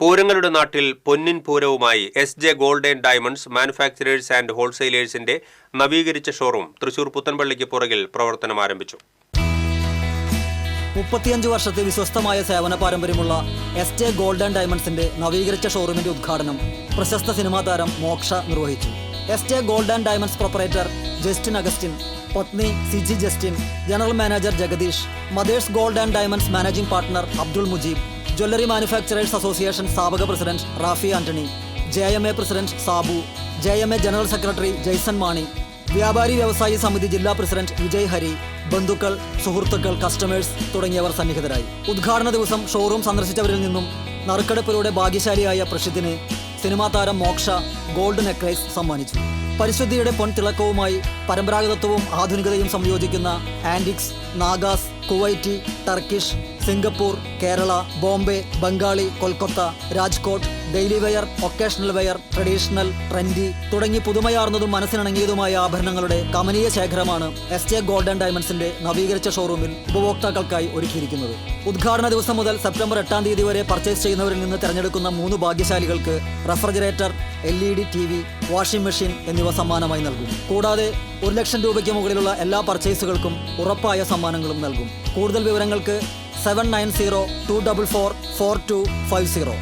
പൂരങ്ങളുടെ നാട്ടിൽ പൊന്നിൻ പൂരവുമായി S J gold and diamonds manufacturers and ഹോൾസെയിലേഴ്സിന്റെ നവീകരിച്ച ഷോറൂം തൃശൂർ പുത്തൻപള്ളിക്ക് പുറകിൽ പ്രവർത്തനം ആരംഭിച്ചു. മുപ്പത്തിയഞ്ച് വർഷത്തെ വിശ്വസ്തമായ സേവന പാരമ്പര്യമുള്ള എസ് ജെ ഗോൾഡ് ആൻഡ് ഡയമണ്ട്സിന്റെ നവീകരിച്ച ഷോറൂമിന്റെ ഉദ്ഘാടനം പ്രശസ്ത സിനിമാ താരം മോക്ഷ നിർവഹിച്ചു. S J gold and diamonds proprietor Justin Augustine പത്നി Siji Justin general manager Jagadish mothers gold and diamonds managing partner Abdul Mujeeb jewellery manufacturers association സ്ഥാപക president Rafi Antony J M A president Sabu J M A general secretary Jaison Mani വ്യാപാരി വ്യവസായി സമിതി ജില്ലാ president Vijay Hari ബന്ധുക്കൾ സുഹൃത്തുക്കൾ customers തുടങ്ങിയവർ സന്നിഹിതരായി. ഉദ്ഘാടന ദിവസം ഷോറൂം സന്ദർശിച്ചവരിൽ നിന്നും നറുക്കെടുപ്പിലൂടെ ഭാഗ്യശാലിയായ പ്രഷിദിന് സിനിമാ താരം മോക്ഷ ഗോൾഡ് നെക്ലേസ് സമ്മാനിച്ചു. പരിശുദ്ധിയുടെ പൊൻതിളക്കവുമായി പരമ്പരാഗതത്വവും ആധുനികതയും സംയോജിക്കുന്ന antiques Nagas Kuwaiti Turkish Singapore Kerala Bombay Bengali Kolkata Rajkot daily wear occasional wear traditional trendy തുടങ്ങി പുതുമയാർന്നതും മനസ്സിനിണങ്ങിയതുമായ ആഭരണങ്ങളുടെ കമനീയ ശേഖരമാണ് എസ് ജെ ഗോൾഡൻ ഡയമണ്ട്സിന്റെ നവീകരിച്ച ഷോറൂമിൽ ഉപഭോക്താക്കൾക്കായി ഒരുക്കിയിരിക്കുന്നത്. ഉദ്ഘാടന ദിവസം മുതൽ സെപ്റ്റംബർ എട്ടാം തീയതി വരെ പർച്ചേസ് ചെയ്യുന്നവരിൽ നിന്ന് തിരഞ്ഞെടുക്കുന്ന മൂന്ന് ഭാഗ്യശാലികൾക്ക് refrigerator L E D T V washing machine എന്നിവ സമ്മാനമായി നൽകും. കൂടാതെ ഒരു ലക്ഷം രൂപയ്ക്ക് മുകളിലുള്ള എല്ലാ പർച്ചേസുകൾക്കും ഉറപ്പായ സമ്മാനങ്ങളും നൽകും. കൂടുതൽ വിവരങ്ങൾക്ക് seven nine zero two double four four two five zero.